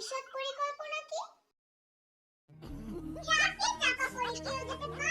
ভবিষ্যৎ পরিকল্পনা কি? রাতে চাপা পরিষ্কার যাতে মারা